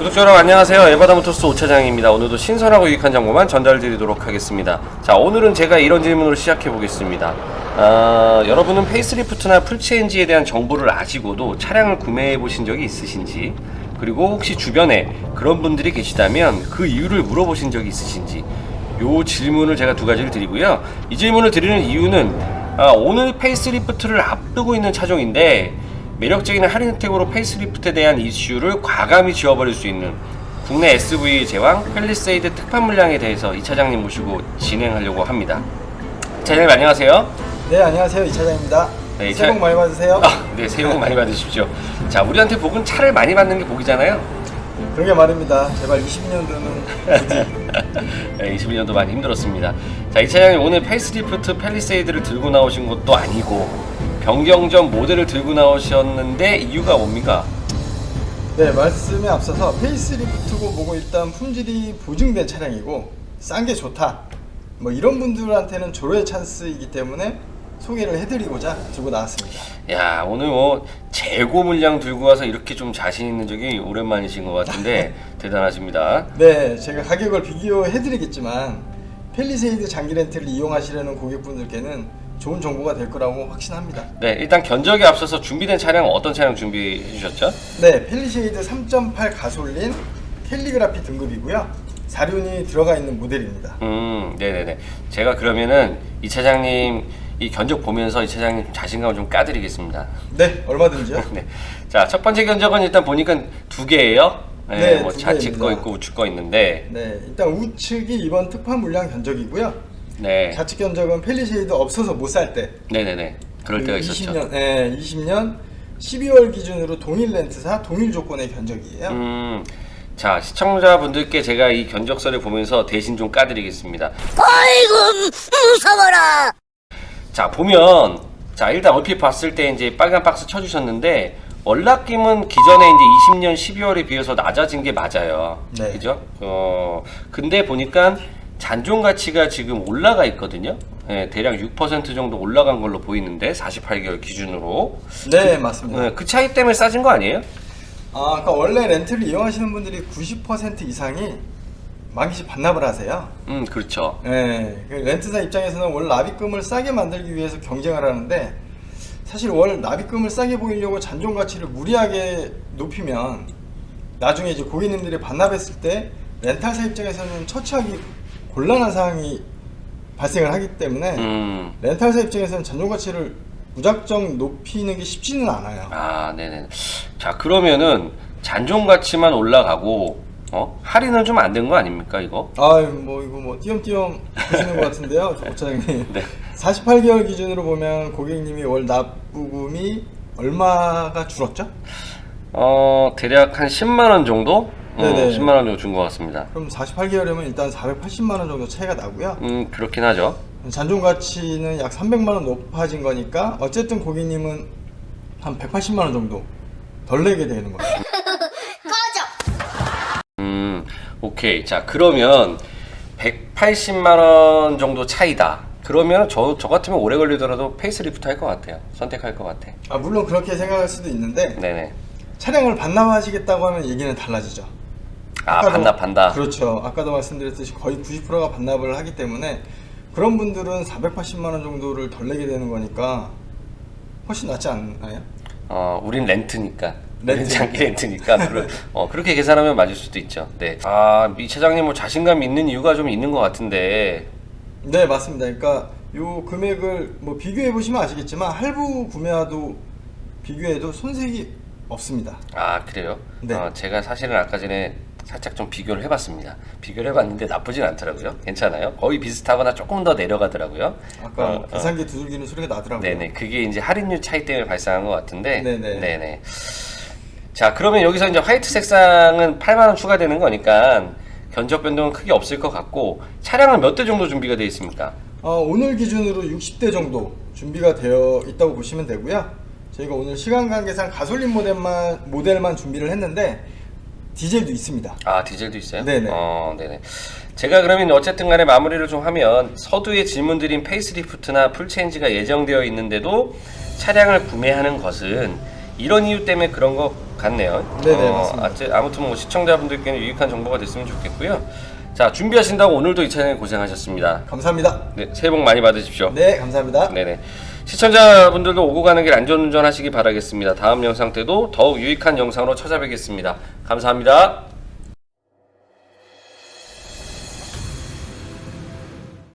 구독자 여러분 안녕하세요. 에바다모터스 오차장입니다. 오늘도 신선하고 유익한 정보만 전달드리도록 하겠습니다. 자 오늘은 제가 이런 질문으로 시작해 보겠습니다. 아, 여러분은 페이스리프트나 풀체인지에 대한 정보를 아시고도 차량을 구매해 보신 적이 있으신지 그리고 혹시 주변에 그런 분들이 계시다면 그 이유를 물어보신 적이 있으신지 요 질문을 제가 두 가지를 드리고요. 이 질문을 드리는 이유는 아, 오늘 페이스리프트를 앞두고 있는 차종인데 매력적인 할인 혜택으로 페이스리프트에 대한 이슈를 과감히 지워버릴 수 있는 국내 SUV 제왕 펠리세이드 특판 물량에 대해서 이 차장님 모시고 진행하려고 합니다. 차장님 안녕하세요. 네 안녕하세요 이 차장입니다. 네, 이 새해 복 차- 많이 받으세요. 아, 네, 새해 복 많이 받으십시오. 자, 우리한테 복은 차를 많이 받는 게 복이잖아요. 그러게 말입니다. 제발 20년도는 네, 21년도 많이 힘들었습니다. 자, 이 차장님 오늘 페이스리프트 펠리세이드를 들고 나오신 것도 아니고 변경전 모델을 들고 나오셨는데 이유가 뭡니까? 네 말씀에 앞서서 페이스리프트고 뭐고 일단 품질이 보증된 차량이고 싼 게 좋다. 뭐 이런 분들한테는 조로의 찬스이기 때문에 소개를 해드리고자 들고 나왔습니다. 야 오늘 뭐 재고 물량 들고 와서 이렇게 좀 자신 있는 적이 오랜만이신 것 같은데 대단하십니다. 네 제가 가격을 비교해드리겠지만 펠리세이드 장기 렌트를 이용하시려는 고객분들께는 좋은 정보가 될 거라고 확신합니다. 네 일단 견적에 앞서서 준비된 차량 어떤 차량 준비해 주셨죠? 네, 펠리쉐이드 3.8 가솔린 캘리그라피 등급이고요. 사륜이 들어가 있는 모델입니다. 음 네네네 제가 그러면은 이 차장님 이 견적 보면서 이 차장님 좀 자신감을 좀 까드리겠습니다. 네, 얼마든지요. 네. 자 첫 번째 견적은 일단 보니까 두 개예요. 네, 네, 뭐 두 좌측 거 개입니다. 있고 우측 거 있는데 네, 일단 우측이 이번 특판 물량 견적이고요. 네 좌측 견적은 펠리쉐이드 없어서 못 살 때. 네네네 그럴 때가 있었죠. 20년, 네, 20년 12월 기준으로 동일 렌트사 동일 조건의 견적이에요. 음, 자 시청자분들께 제가 이 견적서를 보면서 대신 좀 까드리겠습니다. 아이고 무서워라. 자 보면 자 일단 얼핏 봤을 때 이제 빨간 박스 쳐주셨는데 월납김은 기존에 이제 20년 12월에 비해서 낮아진 게 맞아요. 네. 그죠? 어 근데 보니까 잔존 가치가 지금 올라가 있거든요. 예, 대략 6% 정도 올라간 걸로 보이는데 48개월 기준으로 네, 맞습니다. 예, 그 차이 때문에 싸진 거 아니에요? 아, 그러니까 원래 렌트를 이용하시는 분들이 90% 이상이 만기시 반납을 하세요. 음 그렇죠. 네, 그 렌트사 입장에서는 월 납입금을 싸게 만들기 위해서 경쟁을 하는데 사실 월 납입금을 싸게 보이려고 잔존 가치를 무리하게 높이면 나중에 이제 고객님들이 반납했을 때 렌탈사 입장에서는 처치하기 곤란한 상황이 발생을 하기 때문에 음. 렌탈사 입장에서는 잔존 가치를 무작정 높이는 게 쉽지는 않아요. 아, 네네. 자, 그러면은 잔존 가치만 올라가고 어? 할인은 좀 안 된 거 아닙니까, 이거? 아, 뭐 이거 뭐 띄엄띄엄 보시는 것 같은데요, 오차장님. 네. 48개월 기준으로 보면 고객님이 월 납부금이 얼마가 줄었죠? 어, 대략 한 10만 원 정도? 어, 네네. 10만 원 정도 준 것 같습니다. 그럼 48개월이면 일단 480만 원 정도 차이가 나고요. 음, 그렇긴 하죠. 잔존 가치는 약 300만 원 높아진 거니까 어쨌든 고객님은 한 180만 원 정도 덜 내게 되는 거예요. 음, 오케이. 자, 그러면 180만 원 정도 차이다. 그러면 저, 저 같으면 오래 걸리더라도 페이스리프트 할 것 같아요. 선택할 것 같아. 아, 물론 그렇게 생각할 수도 있는데 네네. 차량을 반납하시겠다고 하면 얘기는 달라지죠. 아, 아까도- 반납한다. 그렇죠. 아까도 말씀드렸듯이 거의 90%가 반납을 하기 때문에 그런 분들은 480만 원 정도를 덜 내게 되는 거니까 훨씬 낫지 않나요? 어, 우린 렌트니까. 렌트. 장기 렌트니까. 어, 그렇게 계산하면 맞을 수도 있죠. 네. 아, 이 차장님 뭐 자신감 있는 이유가 좀 있는 것 같은데. 네, 맞습니다. 그러니까 요 금액을 뭐 비교해 보시면 아시겠지만 할부 구매와도 비교해도 손색이 없습니다. 아, 그래요? 네. 어, 제가 사실은 아까 전에 살짝 좀 비교를 해봤습니다. 비교를 해봤는데 나쁘진 않더라고요. 괜찮아요. 거의 비슷하거나 조금 더 내려가더라고요. 아까 어, 뭐 계산기 두들기는 소리가 나더라고요. 네네. 그게 이제 할인율 차이 때문에 발생한 것 같은데. 네네. 네네. 자, 그러면 여기서 이제 화이트 색상은 8만원 추가되는 거니까 견적 변동은 크게 없을 것 같고 차량은 몇 대 정도 준비가 되어 있습니까? 어, 오늘 기준으로 60대 정도 준비가 되어 있다고 보시면 되고요. 저희가 오늘 시간 관계상 가솔린 모델만 모델만 준비를 했는데 디젤도 있습니다. 아 디젤도 있어요? 네네. 어, 네네. 제가 그러면 어쨌든 간에 마무리를 좀 하면 서두에 질문드린 페이스리프트나 풀체인지가 예정되어 있는데도 차량을 구매하는 것은 이런 이유 때문에 그런 것 같네요. 네네, 맞습니다. 아째- 아무튼 뭐 시청자분들께는 유익한 정보가 됐으면 좋겠고요. 자 준비하신다고 오늘도 이 차장님 고생하셨습니다. 감사합니다. 네, 새해 복 많이 받으십시오. 네, 감사합니다. 네네. 시청자분들도 오고 가는 길 안전운전 하시기 바라겠습니다. 다음 영상 때도 더욱 유익한 영상으로 찾아뵙겠습니다. 감사합니다.